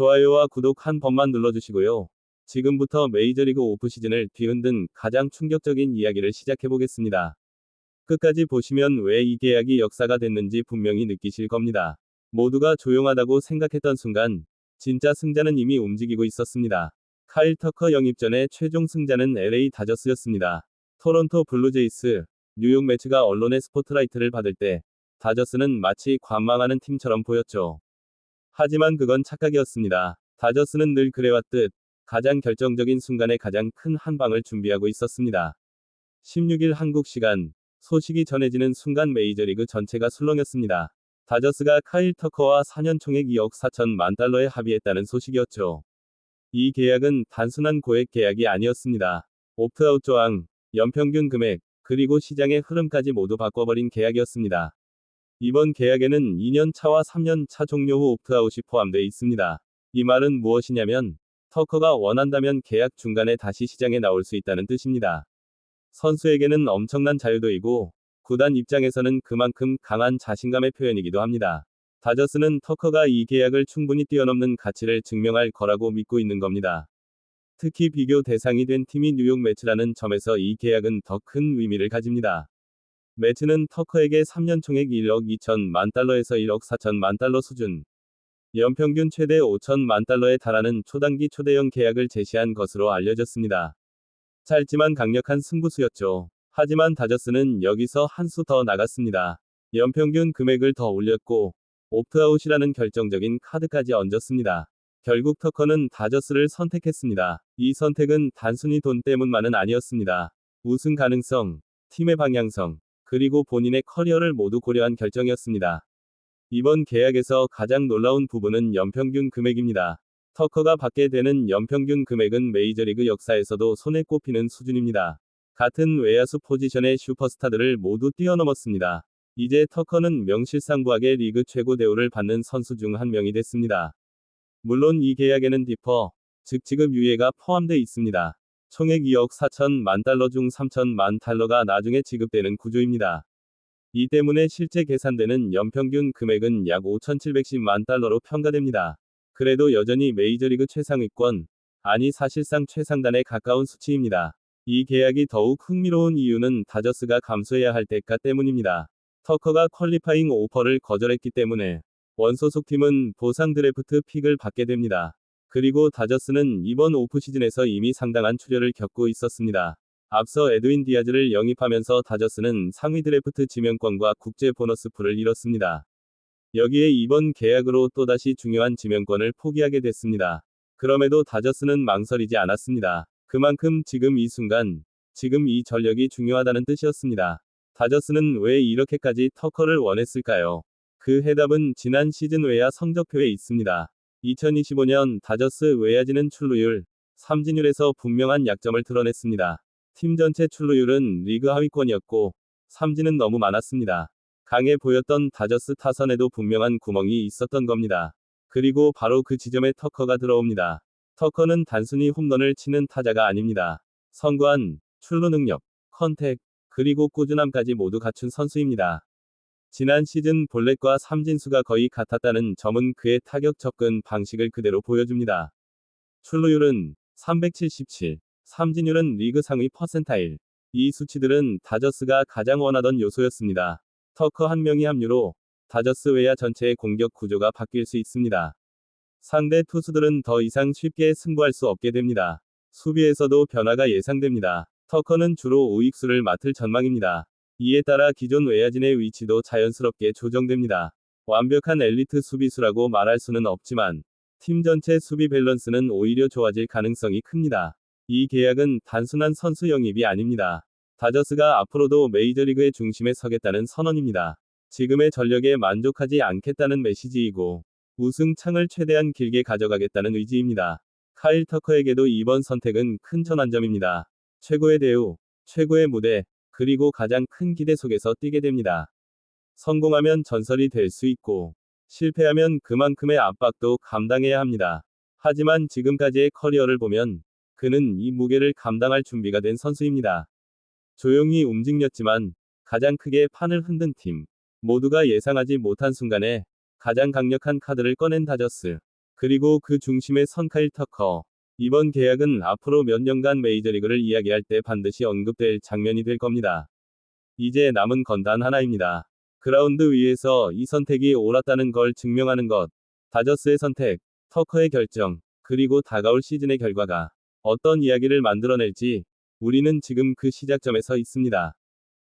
좋아요와 구독 한 번만 눌러주시고요. 지금부터 메이저리그 오프 시즌을 뒤흔든 가장 충격적인 이야기를 시작해보겠습니다. 끝까지 보시면 왜 이 계약이 역사가 됐는지 분명히 느끼실 겁니다. 모두가 조용하다고 생각했던 순간, 진짜 승자는 이미 움직이고 있었습니다. 카일 터커 영입 전에 최종 승자는 LA 다저스였습니다. 토론토 블루제이스, 뉴욕 매츠가 언론의 스포트라이트를 받을 때, 다저스는 마치 관망하는 팀처럼 보였죠. 하지만 그건 착각이었습니다. 다저스는 늘 그래왔듯, 가장 결정적인 순간에 가장 큰 한방을 준비하고 있었습니다. 16일 한국 시간, 소식이 전해지는 순간 메이저리그 전체가 술렁였습니다. 다저스가 카일 터커와 4년 총액 2억 4천만 달러에 합의했다는 소식이었죠. 이 계약은 단순한 고액 계약이 아니었습니다. 옵트아웃 조항, 연평균 금액, 그리고 시장의 흐름까지 모두 바꿔버린 계약이었습니다. 이번 계약에는 2년 차와 3년 차 종료 후 옵트아웃이 포함되어 있습니다. 이 말은 무엇이냐면, 터커가 원한다면 계약 중간에 다시 시장에 나올 수 있다는 뜻입니다. 선수에게는 엄청난 자유도이고, 구단 입장에서는 그만큼 강한 자신감의 표현이기도 합니다. 다저스는 터커가 이 계약을 충분히 뛰어넘는 가치를 증명할 거라고 믿고 있는 겁니다. 특히 비교 대상이 된 팀이 뉴욕 매츠라는 점에서 이 계약은 더 큰 의미를 가집니다. 매츠는 터커에게 3년 총액 1억 2천만 달러에서 1억 4천만 달러 수준, 연평균 최대 5천만 달러에 달하는 초단기 초대형 계약을 제시한 것으로 알려졌습니다. 짧지만 강력한 승부수였죠. 하지만 다저스는 여기서 한 수 더 나갔습니다. 연평균 금액을 더 올렸고, 옵트아웃이라는 결정적인 카드까지 얹었습니다. 결국 터커는 다저스를 선택했습니다. 이 선택은 단순히 돈 때문만은 아니었습니다. 우승 가능성, 팀의 방향성, 그리고 본인의 커리어를 모두 고려한 결정이었습니다. 이번 계약에서 가장 놀라운 부분은 연평균 금액입니다. 터커가 받게 되는 연평균 금액은 메이저리그 역사에서도 손에 꼽히는 수준입니다. 같은 외야수 포지션의 슈퍼스타들을 모두 뛰어넘었습니다. 이제 터커는 명실상부하게 리그 최고 대우를 받는 선수 중 한 명이 됐습니다. 물론 이 계약에는 디퍼, 즉 지급 유예가 포함되어 있습니다. 총액 2억 4천만 달러 중 3천만 달러가 나중에 지급되는 구조입니다. 이 때문에 실제 계산되는 연평균 금액은 약 5,710만 달러로 평가됩니다. 그래도 여전히 메이저리그 최상위권, 아니 사실상 최상단에 가까운 수치입니다. 이 계약이 더욱 흥미로운 이유는 다저스가 감수해야 할 대가 때문입니다. 터커가 퀄리파잉 오퍼를 거절했기 때문에 원소속 팀은 보상 드래프트 픽을 받게 됩니다. 그리고 다저스는 이번 오프시즌에서 이미 상당한 출혈을 겪고 있었습니다. 앞서 에드윈 디아즈를 영입하면서 다저스는 상위 드래프트 지명권과 국제 보너스풀을 잃었습니다. 여기에 이번 계약으로 또다시 중요한 지명권을 포기하게 됐습니다. 그럼에도 다저스는 망설이지 않았습니다. 그만큼 지금 이 순간, 지금 이 전력이 중요하다는 뜻이었습니다. 다저스는 왜 이렇게까지 터커를 원했을까요? 그 해답은 지난 시즌 외야 성적표에 있습니다. 2025년 다저스 외야진은 출루율, 삼진율에서 분명한 약점을 드러냈습니다. 팀 전체 출루율은 리그 하위권이었고, 삼진은 너무 많았습니다. 강해 보였던 다저스 타선에도 분명한 구멍이 있었던 겁니다. 그리고 바로 그 지점에 터커가 들어옵니다. 터커는 단순히 홈런을 치는 타자가 아닙니다. 성관, 출루 능력, 컨택, 그리고 꾸준함까지 모두 갖춘 선수입니다. 지난 시즌 볼넷과 삼진수가 거의 같았다는 점은 그의 타격 접근 방식을 그대로 보여줍니다. 출루율은 377, 삼진율은 리그 상위 퍼센타일. 이 수치들은 다저스가 가장 원하던 요소였습니다. 터커 한 명이 합류로 다저스 외야 전체의 공격 구조가 바뀔 수 있습니다. 상대 투수들은 더 이상 쉽게 승부할 수 없게 됩니다. 수비에서도 변화가 예상됩니다. 터커는 주로 우익수를 맡을 전망입니다. 이에 따라 기존 외야진의 위치도 자연스럽게 조정됩니다. 완벽한 엘리트 수비수라고 말할 수는 없지만 팀 전체 수비 밸런스는 오히려 좋아질 가능성이 큽니다. 이 계약은 단순한 선수 영입이 아닙니다. 다저스가 앞으로도 메이저리그의 중심에 서겠다는 선언입니다. 지금의 전력에 만족하지 않겠다는 메시지이고, 우승 창을 최대한 길게 가져가겠다는 의지입니다. 카일 터커에게도 이번 선택은 큰 전환점입니다. 최고의 대우, 최고의 무대, 그리고 가장 큰 기대 속에서 뛰게 됩니다. 성공하면 전설이 될 수 있고, 실패하면 그만큼의 압박도 감당해야 합니다. 하지만 지금까지의 커리어를 보면, 그는 이 무게를 감당할 준비가 된 선수입니다. 조용히 움직였지만 가장 크게 판을 흔든 팀. 모두가 예상하지 못한 순간에 가장 강력한 카드를 꺼낸 다저스. 그리고 그 중심에 선 카일 터커. 이번 계약은 앞으로 몇 년간 메이저리그를 이야기할 때 반드시 언급될 장면이 될 겁니다. 이제 남은 건 단 하나입니다. 그라운드 위에서 이 선택이 옳았다는 걸 증명하는 것. 다저스의 선택, 터커의 결정, 그리고 다가올 시즌의 결과가 어떤 이야기를 만들어낼지 우리는 지금 그 시작점에 서 있습니다.